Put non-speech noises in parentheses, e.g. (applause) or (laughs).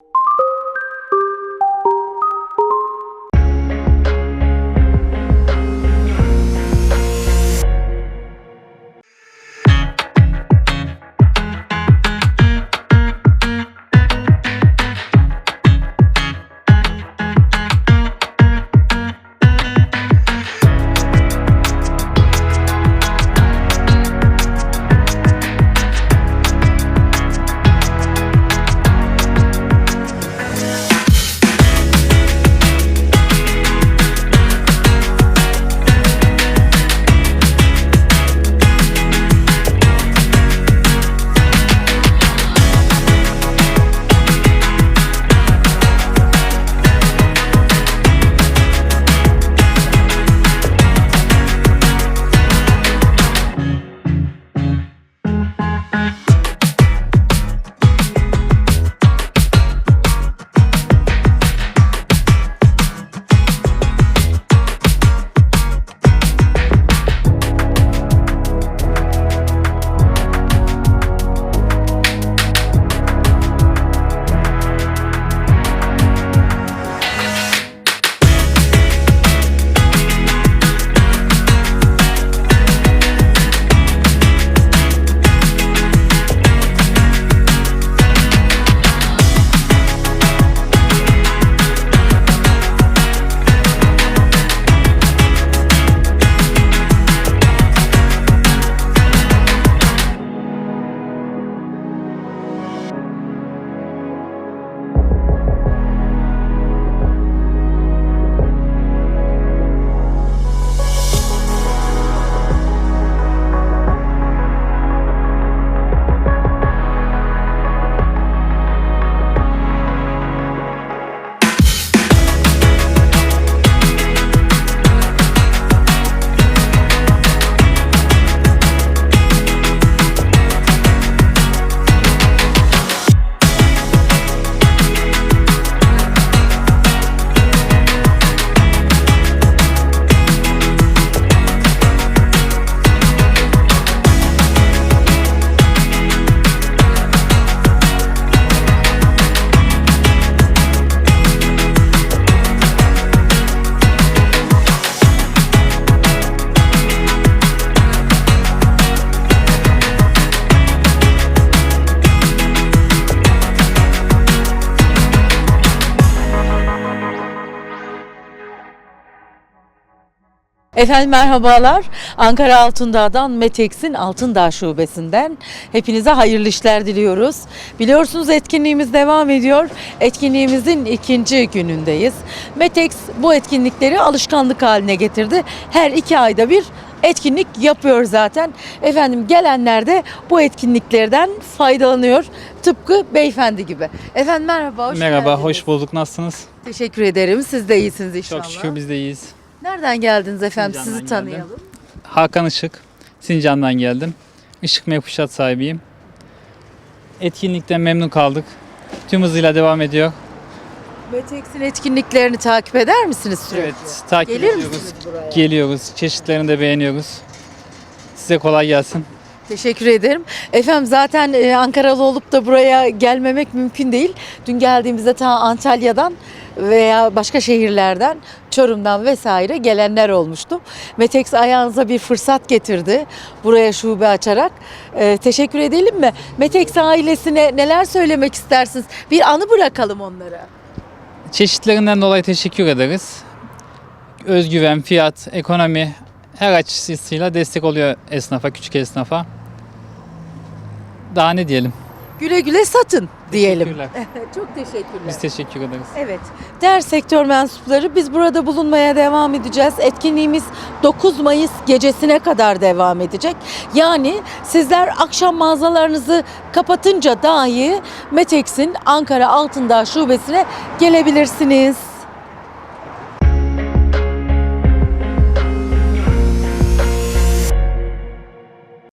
you Efendim merhabalar. Ankara Altındağ'dan Metex'in Altındağ Şubesi'nden hepinize hayırlı işler diliyoruz. Biliyorsunuz etkinliğimiz devam ediyor. Etkinliğimizin ikinci günündeyiz. Metex bu etkinlikleri alışkanlık haline getirdi. Her iki ayda bir etkinlik yapıyor zaten. Efendim gelenler de bu etkinliklerden faydalanıyor. Tıpkı beyefendi gibi. Efendim merhaba, hoş Merhaba, geldiniz. hoş bulduk. Nasılsınız? Teşekkür ederim. Siz de iyisiniz inşallah. Çok şükür biz de iyiyiz. Nereden geldiniz efendim? Sincan'dan Sizi tanıyalım. Hakan Işık, Sincan'dan geldim. Işık Mefuşat sahibiyim. Etkinlikten memnun kaldık. Tüm hızıyla devam ediyor. Metex'in etkinliklerini takip eder misiniz sürekli? Evet, takip Gelir ediyoruz. misiniz buraya? Geliyoruz. Çeşitlerini de beğeniyoruz. Size kolay gelsin. Teşekkür ederim. Efendim zaten e, Ankaralı olup da buraya gelmemek mümkün değil. Dün geldiğimizde ta Antalya'dan veya başka şehirlerden, Çorum'dan vesaire gelenler olmuştu. Metex ayağınıza bir fırsat getirdi buraya şube açarak. E, teşekkür edelim mi? Metex ailesine neler söylemek istersiniz? Bir anı bırakalım onlara. Çeşitlerinden dolayı teşekkür ederiz. Özgüven, fiyat, ekonomi her açısıyla destek oluyor esnafa, küçük esnafa. Daha ne diyelim? Güle güle satın diyelim. Teşekkürler. (laughs) Çok teşekkürler. Biz teşekkür ederiz. Evet. Değer sektör mensupları biz burada bulunmaya devam edeceğiz. Etkinliğimiz 9 Mayıs gecesine kadar devam edecek. Yani sizler akşam mağazalarınızı kapatınca dahi Metex'in Ankara Altındağ şubesine gelebilirsiniz.